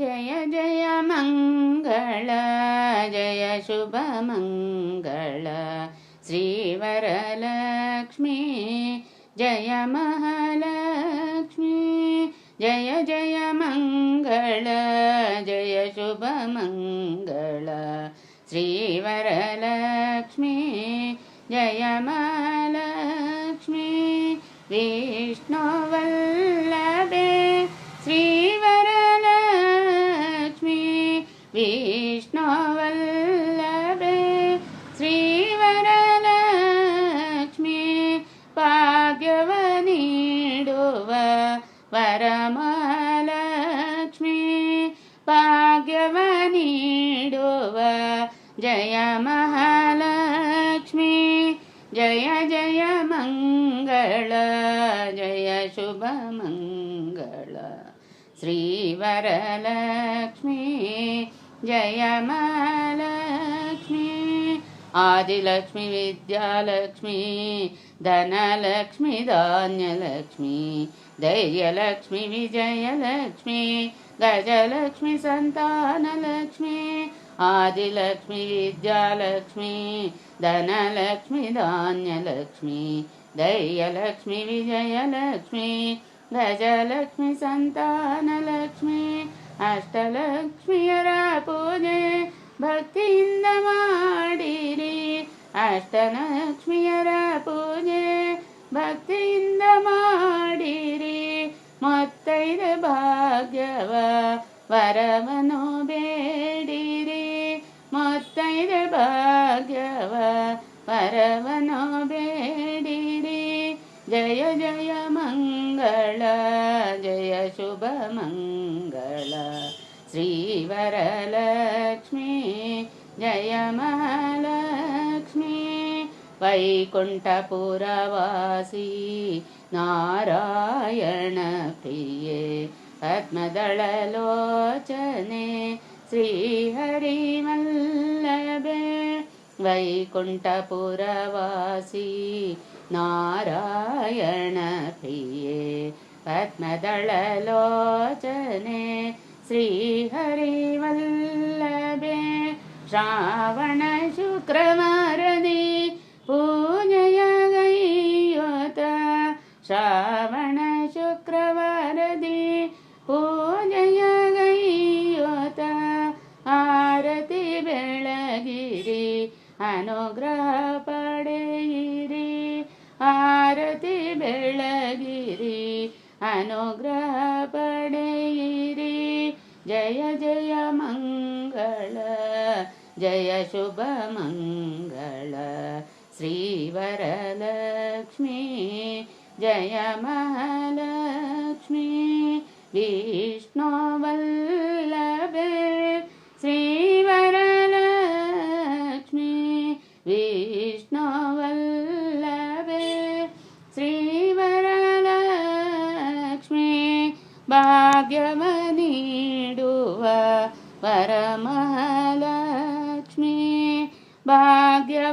जय जय मङ्गल जय शुभमङ्गल श्रीवरलक्ष्मी जय महालक्ष्मी जय जय मङ्गल जय शुभमङ्गल श्रीवरलक्ष्मी जय महालक्ष्मी विष्णुवल्लभे श्रीवरलक्ष्मी भाग्यवनीडुव वरमहालक्ष्मी भाग्यवनीडुव जय महालक्ष्मी जय जय मङ्गल जय शुभमङ्गल श्रीवरलक्ष्मी जय महालक्ष्मी आदिलक्ष्मी विद्यालक्ष्मी धनलक्ष्मी धान्यलक्ष्मी धैर्यलक्ष्मी विजयलक्ष्मी गजलक्ष्मी सन्तानलक्ष्मी आदिलक्ष्मी विद्यालक्ष्मी धनलक्ष्मी धान्यलक्ष्मी धैर्यलक्ष्मी विजयलक्ष्मी गजलक्ष्मी सन्तानलक्ष्मी ಅಷ್ಟಲಕ್ಷ್ಮಿಯರ ಪೂಜೆ ಭಕ್ತಿಯಿಂದ ಮಾಡಿರಿ ಅಷ್ಟಲಕ್ಷ್ಮಿಯರ ಪೂಜೆ ಭಕ್ತಿಯಿಂದ ಮಾಡಿರಿ ಮೊತ್ತೈದ ಭಾಗ್ಯವ ವರವನು ಬೇಡಿರಿ ಮೊತ್ತೈದ ಭಾಗ್ಯವ ವರವನು ಬೇಡಿರಿ ಜಯ ಜಯ ಮಂಗಳ ಜಯ ಶುಭ ಮಂಗಳ श्रीवरलक्ष्मी जय महालक्ष्मी वैकुण्ठपुरवासी नारायणप्रिये पद्मदळलोचने श्रीहरिवल्लभे वैकुण्ठपुरवासी नारायणप्रिये पद्मदळलोचने श्रीहरिवल्लभे ಪೂಜೆಯಗೈಯೋತ ಆರತಿ ಬೆಳಗಿರಿ ಅನುಗ್ರಹ ಪಡೆಯಿರಿ ಆರತಿ ಬೆಳಗಿರಿ ಅನುಗ್ರಹ ಪಡೆಯಿರಿ ಜಯ ಜಯ ಮಂಗಳ ಜಯ ಶುಭ ಮಂಗಳ ಶ್ರೀವರಲಕ್ಷ್ಮಿ ಜಯ ಮಹಾಲ विष्णुवल्लभे श्रीवरलक्ष्मी विष्णुवल्लभे श्रीवरलक्ष्मी भाग्यवनीडुव वरमहालक्ष्मी भाग्यवनीडुव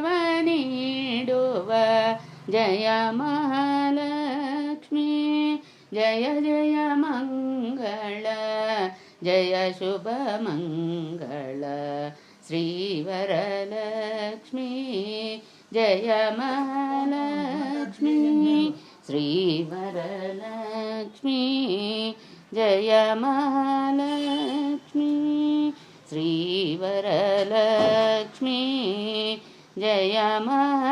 जय महालक्ष्मी जय जय मङ्गल जय शुभमङ्गल श्रीवरलक्ष्मी जय महालक्ष्मी श्रीवरलक्ष्मी जय महालक्ष्मी श्रीवरलक्ष्मी जय महालक्ष्मी